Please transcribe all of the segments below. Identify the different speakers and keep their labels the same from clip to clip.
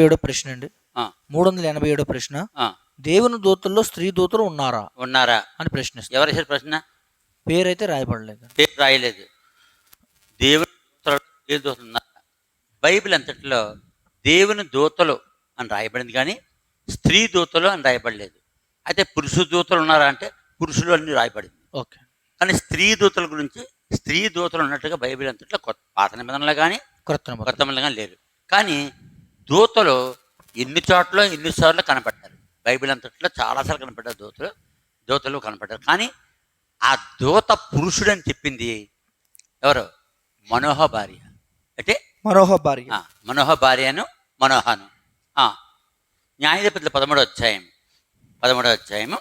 Speaker 1: ఎనభై ఏడో ప్రశ్న అండి. మూడు వందల ఎనభై ఏడో ప్రశ్న దేవుని దూతల్లో స్త్రీ దూతలు ఉన్నారా?
Speaker 2: ఉన్నారా?
Speaker 1: అని ప్రశ్నిస్తారు
Speaker 2: ఎవరు వేసారు ప్రశ్న?
Speaker 1: పేరైతే రాయబడలేదు.
Speaker 2: పేరు రాయలేదు. దేవుని దూతలు ఏ దూతలు ఉన్నారా? బైబిల్ అంతట్లో దేవుని దూతలు అని రాయబడింది కానీ స్త్రీ దూతలు అని రాయబడలేదు. అయితే పురుష దూతలు ఉన్నారా అంటే పురుషులు అని రాయబడింది.
Speaker 1: ఓకే.
Speaker 2: కానీ స్త్రీ దూతల గురించి స్త్రీ దూతలు ఉన్నట్టుగా బైబిల్ అంతట్లో కొత్త పాత నిబంధనలు కానీ నిబంధనలు కానీ లేరు. కానీ దూతలు ఎన్ని చోట్ల ఎన్నిసార్లు కనపడ్డారు? బైబిల్ అంతట్లో చాలాసార్లు కనపడ్డారు దూతలు దూతలు కనపడ్డారు. కానీ ఆ దూత పురుషుడు అని చెప్పింది ఎవరు? మనోహ భార్య. అంటే
Speaker 1: మనోహ భార్య.
Speaker 2: మనోహ భార్యను మనోహను. న్యాయాధిపతుల పదమూడో అధ్యాయం పదమూడో అధ్యాయము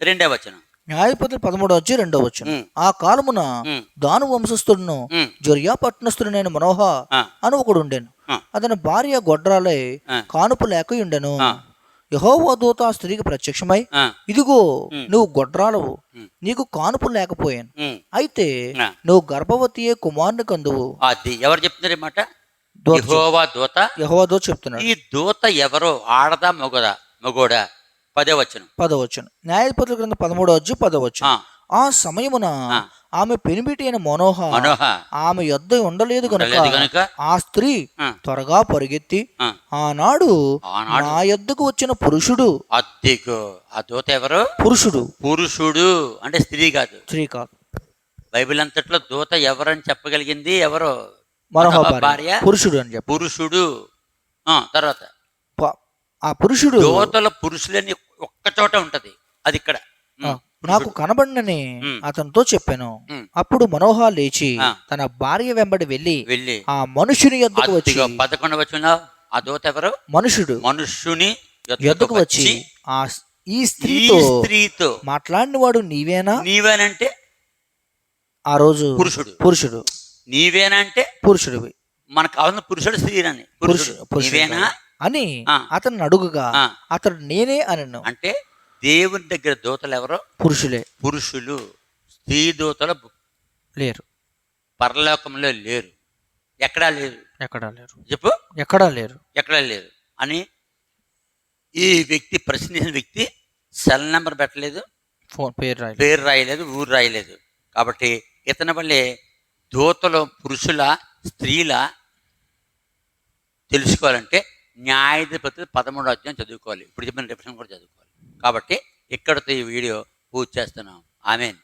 Speaker 2: రెండవ వచనం.
Speaker 1: న్యాయపతులు పదమూడు వచ్చి రెండో వచ్చిన ఆ కాలమున దాను వంశస్థుడును జొరియా పట్టణస్థుడైన మనోహ
Speaker 2: ఆ,
Speaker 1: అని ఒకడు ఉండెను. అతని భార్య గొడ్రాలై. కానుపు లేక ఉండెను. యహోవా దూత ఆ స్త్రీకి ప్రత్యక్షమై ఇదిగో. నువ్వు గొడ్రాలవు. నీకు కానుపు లేకపోయాను. అయితే. నువ్వు గర్భవతియే కుమారుని కందువు.
Speaker 2: అది ఎవరు చెప్తున్నారు మాట?
Speaker 1: దూత
Speaker 2: యెహోవా దూత?
Speaker 1: యహోవా దూత చెప్తున్నాడు.
Speaker 2: ఈ దూత ఎవరో? ఆడదా మగదా? మగోడా? పదే వచనం
Speaker 1: పదవచ్చును న్యాయపతుల క్రింద పదమూడో వచ్చి పదవచ్చును
Speaker 2: ఆ,
Speaker 1: సమయమున. ఆమె పెనిమిటి అయిన మనోహ
Speaker 2: మనోహ.
Speaker 1: ఆమె యొద్ద ఉండలేదు కనుక
Speaker 2: గనుక
Speaker 1: ఆ స్త్రీ త్వరగా పరిగెత్తి ఆనాడు నా యొద్దకు వచ్చిన పురుషుడు.
Speaker 2: అద్దెకు. ఆ దూత ఎవరు?
Speaker 1: పురుషుడు.
Speaker 2: పురుషుడు అంటే స్త్రీ కాదు.
Speaker 1: స్త్రీ కాదు.
Speaker 2: బైబిల్ అంతట్లో దూత ఎవరని చెప్పగలిగింది ఎవరు?
Speaker 1: మనోహ భార్య. పురుషుడు అని చెప్పి
Speaker 2: పురుషుడు. తర్వాత.
Speaker 1: ఆ పురుషుడు
Speaker 2: దూతల పురుషులని ఒక్క చోట ఉంటది. అది ఇక్కడ.
Speaker 1: నాకు
Speaker 2: పురుషుడు.
Speaker 1: కనబడినని. అతనితో చెప్పాను. అప్పుడు మనోహ లేచి. తన భార్య వెంబడి వెళ్ళి
Speaker 2: వెళ్ళి
Speaker 1: ఆ మనుషుని యొద్దకు వచ్చి
Speaker 2: పదకొండు వచ్చిన ఆ దూత ఎవరు?
Speaker 1: మనుషుడు
Speaker 2: మనుష్యుని
Speaker 1: యొద్దకు వచ్చి ఆ ఈ స్త్రీతో
Speaker 2: స్త్రీతో
Speaker 1: మాట్లాడినవాడు నీవేనా?
Speaker 2: నీవేనంటే
Speaker 1: ఆ రోజు
Speaker 2: పురుషుడు.
Speaker 1: పురుషుడు.
Speaker 2: నీవేనంటే
Speaker 1: పురుషుడివి
Speaker 2: మనకు కావాల్సిన పురుషుడు స్త్రీనని పురుషుడు
Speaker 1: పురుషుడు. పురుషుడు
Speaker 2: నీవేనా?
Speaker 1: అని
Speaker 2: ఆ.
Speaker 1: అతన్ని అడుగుగా అతడు నేనే అనను.
Speaker 2: అంటే దేవుని దగ్గర దూతలు ఎవరో?
Speaker 1: పురుషులే.
Speaker 2: పురుషులు. స్త్రీ దూతలు
Speaker 1: లేరు.
Speaker 2: పరలోకంలో లేరు. ఎక్కడా లేరు?
Speaker 1: ఎక్కడా లేరు.
Speaker 2: చెప్పు.
Speaker 1: ఎక్కడా లేరు.
Speaker 2: ఎక్కడా లేరు. అని ఈ వ్యక్తి ప్రశ్నించిన వ్యక్తి సెల్ నెంబర్ పెట్టలేదు.
Speaker 1: ఫోన్ పేరు రాయలేదు.
Speaker 2: పేరు రాయలేదు ఊరు రాయలేదు. కాబట్టి ఇతని వల్లే దూతలు పురుషుల స్త్రీల తెలుసుకోవాలంటే న్యాయాధిపతి పదమూడు అధ్యాయం చదువుకోవాలి. ఇప్పుడు చెప్పిన రిఫరెన్స్ కూడా చదువుకోవాలి కాబట్టి ఇక్కడితో ఈ వీడియో పూర్తి చేస్తున్నాం. ఆమెన్.